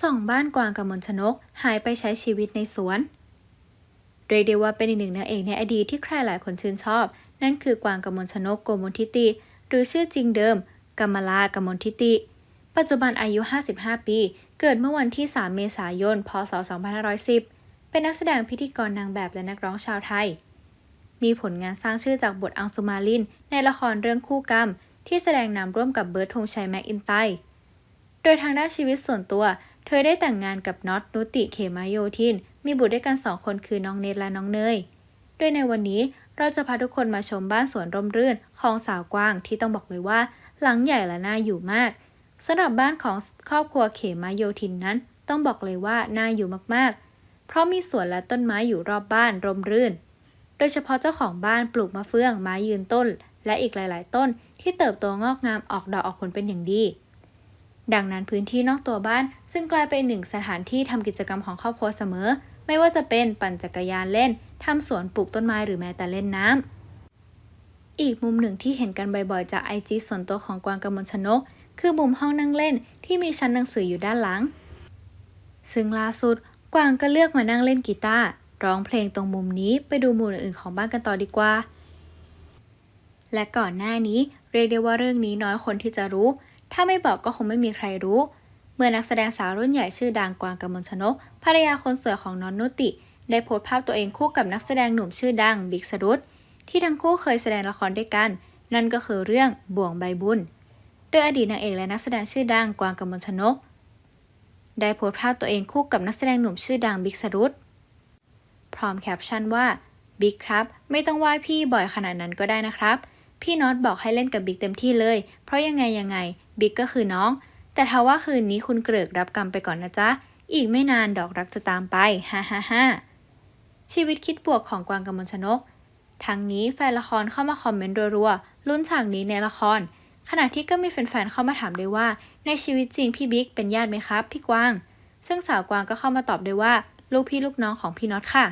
ส่องบ้านกวางกับมนชนกหายไปใช้ชีวิตในสวน เรียกได้ว่าเป็นอีกหนึ่งนางเอกในอดีตที่ใครหลายคนชื่นชอบ นั่นคือกวางกมลชนกโกมลทิติ หรือชื่อจริงเดิมกัมมาลากมลทิติ ปัจจุบันอายุ 55 ปี เกิดเมื่อวันที่ 3 เมษายน พศ 2510 เป็นนักแสดงพิธีกรนางแบบและนักร้องชาวไทย มีผลงานสร้างชื่อจากบทอังสุมาลิน ในละครเรื่องคู่กรรม ที่แสดงนำร่วมกับเบิร์ดธงชัยแม็กอินไต โดยทางด้านชีวิตส่วนตัว เธอได้แต่งงานกับน็อตนุติเขมาโยธิน มีบุตรด้วยกันสองคนคือน้องเนตและน้องเนย โดยในวันนี้เราจะพาทุกคนมาชมบ้านสวนร่มรื่นของสาวกวางที่ต้องบอกเลยว่า หลังใหญ่และน่าอยู่มากสำหรับบ้านของครอบครัวเขมาโยธินนั้น ต้องบอกเลยว่าน่าอยู่มากๆ เพราะมีสวนและต้นไม้อยู่รอบบ้านร่มรื่น โดยเฉพาะเจ้าของบ้านปลูกมะเฟืองไม้ยืนต้น และอีกหลาย ๆ ต้นที่เติบโตงอกงามออกดอกออกผลเป็นอย่างดี ดังนั้นพื้นที่นอกตัวบ้านจึงกลายเป็นหนึ่งสถานที่ทำกิจกรรมของครอบครัวเสมอ ไม่ว่าจะเป็นปั่นจักรยานเล่นทำสวนปลูกต้นไม้หรือแม้แต่เล่นน้ำอีกมุมหนึ่งที่เห็นกันบ่อยๆ จากไอจีส่วนตัวของกวางกมลชนก คือมุมห้องนั่งเล่นที่มีชั้นหนังสืออยู่ด้านหลัง ซึ่งล่าสุดกวางก็เลือกมานั่งเล่นกีตาร์ร้องเพลงตรงมุมนี้ไปดูมุมอื่นๆของบ้านกันต่อดีกว่า และก่อนหน้านี้เรียกได้ว่าเรื่องนี้น้อยคนที่จะรู้ ถ้าไม่บอกก็คงไม่มีใครรู้ เมื่อนักแสดงสาวรุ่นใหญ่ชื่อดังกวางกมลชนกภรรยาคนสวยของน้องนุติ ได้โพสต์ภาพตัวเองคู่กับนักแสดงหนุ่มชื่อดังบิ๊กสรุตที่ทั้งคู่เคยแสดงละครด้วยกัน นั่นก็คือเรื่องบ่วงใบบุญ โดยอดีตนางเอกและนักแสดงชื่อดังกวางกมลชนก ได้โพสต์ภาพตัวเองคู่กับนักแสดงหนุ่มชื่อดังบิ๊กสรุตพร้อมแคปชั่นว่าบิ๊กครับ ไม่ต้องไหว้พี่บ่อยขนาดนั้นก็ได้นะครับ พี่น็อตบอกให้เล่นกับบิ๊กเต็มที่เลย เพราะยังไงยังไงบิ๊กก็คือน้อง แต่ทว่าคืนนี้คุณเกริกรับกรรมไปก่อนนะจ๊ะ อีกไม่นานดอกรักจะตามไป ฮ่าฮ่าฮ่าชีวิตคิดบวกของกวางกมลชนก ทั้งนี้แฟนละครเข้ามาคอมเมนต์รัวๆ ลุ้นฉากนี้ในละคร ขณะที่ก็มีแฟนๆเข้ามาถามด้วยว่า ในชีวิตจริงพี่บิ๊กเป็นญาติไหมครับ พี่กวาง ซึ่งสาวกวางก็เข้ามาตอบด้วยว่า ลูกพี่ลูกน้องของพี่น็อตค่ะ